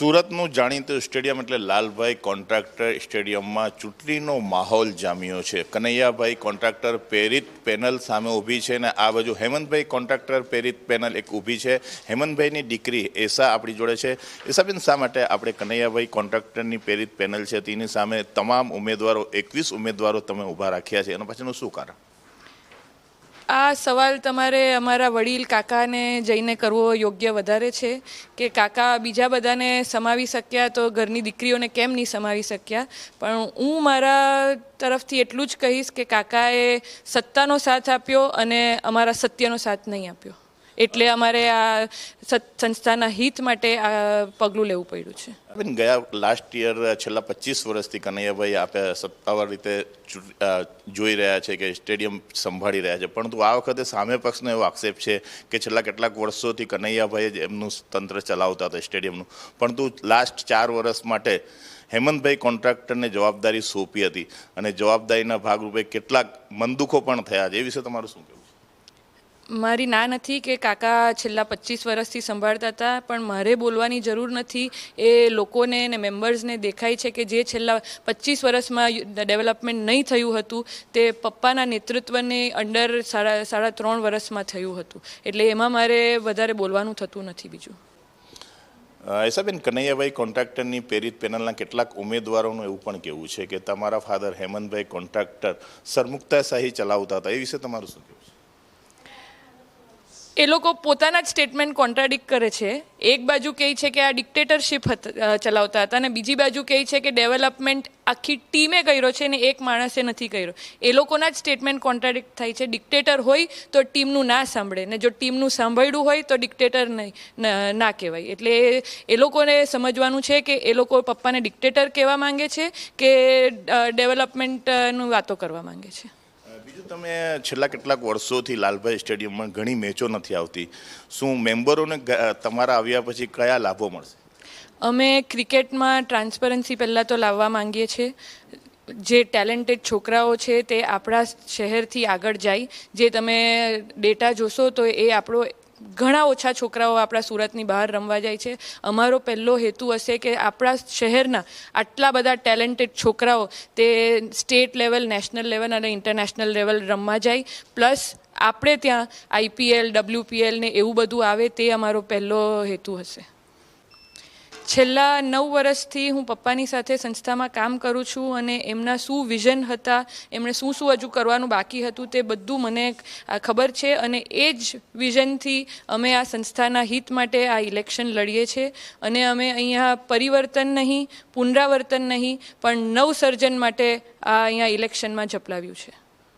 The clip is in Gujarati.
સુરતનું જાણીતું સ્ટેડિયમ એટલે લાલભાઈ કોન્ટ્રાક્ટર સ્ટેડિયમમાં ચૂંટણીનો માહોલ જામ્યો છે. કનૈયાભાઈ કોન્ટ્રાક્ટર પ્રેરિત પેનલ સામે ઊભી છે અને આ બાજુ હેમંતભાઈ કોન્ટ્રાક્ટર પ્રેરિત પેનલ એક ઊભી છે. હેમંતભાઈની દીકરી એસા આપણી જોડે છે. એસાબેન શા માટે આપણે કનૈયાભાઈ કોન્ટ્રાક્ટરની પ્રેરિત પેનલ છે? તેની સામે તમામ ઉમેદવારો, એકવીસ ઉમેદવારો તમે ઊભા રાખ્યા છે. એના પાછળનું શું કારણ? આ સવાલ તમારે અમારા વડીલ કાકાને જઈને કરવો યોગ્ય વધારે છે? કે કાકા બીજા બધાને સમાવી શક્યા તો ઘરની દીકરીઓને કેમ નહીં સમાવી શક્યા? પણ હું મારા તરફથી એટલું જ કહીશ કે કાકાએ સત્તાનો સાથ આપ્યો અને અમારા સત્યનો સાથ નહીં આપ્યો. એટલે અમારે આ સંસ્થાના હિત માટે આ પગલું લેવું પડ્યું છે. બેન, ગયા લાસ્ટ યર છેલ્લા પચીસ વર્ષથી કનૈયાભાઈ આપે સત્તાવાર રીતે જોઈ રહ્યા છે કે સ્ટેડિયમ સંભાળી રહ્યા છે. પરંતુ આ વખતે સામે પક્ષનો એવો આક્ષેપ છે કે છેલ્લા કેટલાક વર્ષોથી કનૈયાભાઈ જ એમનું તંત્ર ચલાવતા હતા સ્ટેડિયમનું. પરંતુ લાસ્ટ ચાર વર્ષ માટે હેમંતભાઈ કોન્ટ્રાક્ટરને જવાબદારી સોંપી હતી. અને જવાબદારીના ભાગરૂપે કેટલાક મનદુખો પણ થયા છે. એ વિશે તમારું શું કહેવું? મારી ના નથી કે કાકા છેલ્લા પચીસ વર્ષથી સંભાળતા હતા, પણ મારે બોલવાની જરૂર નથી. એ લોકોને ને મેમ્બર્સને દેખાય છે કે જે છેલ્લા પચીસ વર્ષમાં ડેવલપમેન્ટ નહીં થયું હતું, તે પપ્પાના નેતૃત્વની અંડર સાડા સાડા ત્રણ વર્ષમાં થયું હતું. એટલે એમાં મારે વધારે બોલવાનું થતું નથી બીજું. એસાબેન, કનૈયાભાઈ કોન્ટ્રાક્ટરની પ્રેરિત પેનલના કેટલાક ઉમેદવારોનું એવું પણ કહેવું છે કે તમારા ફાધર હેમંતભાઈ કોન્ટ્રાક્ટર સરમુક્તાશાહી ચલાવતા હતા. એ વિશે તમારું શું કહેવું છે? એ લોકો પોતાના જ સ્ટેટમેન્ટ કોન્ટ્રાડિક્ટ કરે છે. એક બાજુ કહે છે કે આ ડિક્ટેટરશીપ ચલાવતા હતા અને બીજી બાજુ કહે છે કે ડેવલપમેન્ટ આખી ટીમે કર્યો છે ને એક માણસે નથી કર્યો. એ લોકોના જ સ્ટેટમેન્ટ કોન્ટ્રાડિક્ટ થાય છે. ડિક્ટેટર હોય તો ટીમનું ના સાંભળે ને જો ટીમનું સાંભળ્યું હોય તો ડિક્ટેટર નહીં, ના કહેવાય. એટલે એ લોકોને સમજવાનું છે કે એ લોકો પપ્પાને ડિક્ટેટર કહેવા માંગે છે કે ડેવલપમેન્ટનું વાતો કરવા માંગે છે. બીજું તમે છેલ્લા કેટલાક વર્ષોથી લાલભાઈ સ્ટેડિયમમાં ઘણી મેચો નથી આવતી? શું મેમ્બરોને તમારા આવ્યા પછી કયા લાભો મળશે? અમે ક્રિકેટમાં ટ્રાન્સપરન્સી પહેલાં તો લાવવા માંગીએ છીએ. જે ટેલેન્ટેડ છોકરાઓ છે તે આપણા શહેરથી આગળ જાય. જે તમે ડેટા જોશો તો એ આપણો ઘણા ઓછા છોકરાઓ આપણા સુરતની બહાર રમવા જાય છે. અમારો પહેલો હેતુ હશે કે આપણા શહેરના આટલા બધા ટેલેન્ટેડ છોકરાઓ તે સ્ટેટ લેવલ નેશનલ લેવલ અને ઇન્ટરનેશનલ લેવલ રમવા જાય. પ્લસ આપણે ત્યાં આઈપીએલ ડબલ્યુપીએલ ને એવું બધું આવે તે અમારો પહેલો હેતુ હશે. છેલ્લા નવ વર્ષથી હું પપ્પાની સાથે સંસ્થામાં કામ કરું છું અને એમના શું વિઝન હતા, એમણે શું શું હજુ કરવાનું બાકી હતું તે બધું મને ખબર છે અને એ જ વિઝનથી અમે આ સંસ્થાના હિત માટે આ ઇલેક્શન લડીએ છીએ. અને અમે અહીંયા પરિવર્તન નહીં, પુનરાવર્તન નહીં, પણ નવસર્જન માટે આ અહીંયા ઇલેક્શનમાં ઝપલાવ્યું છે.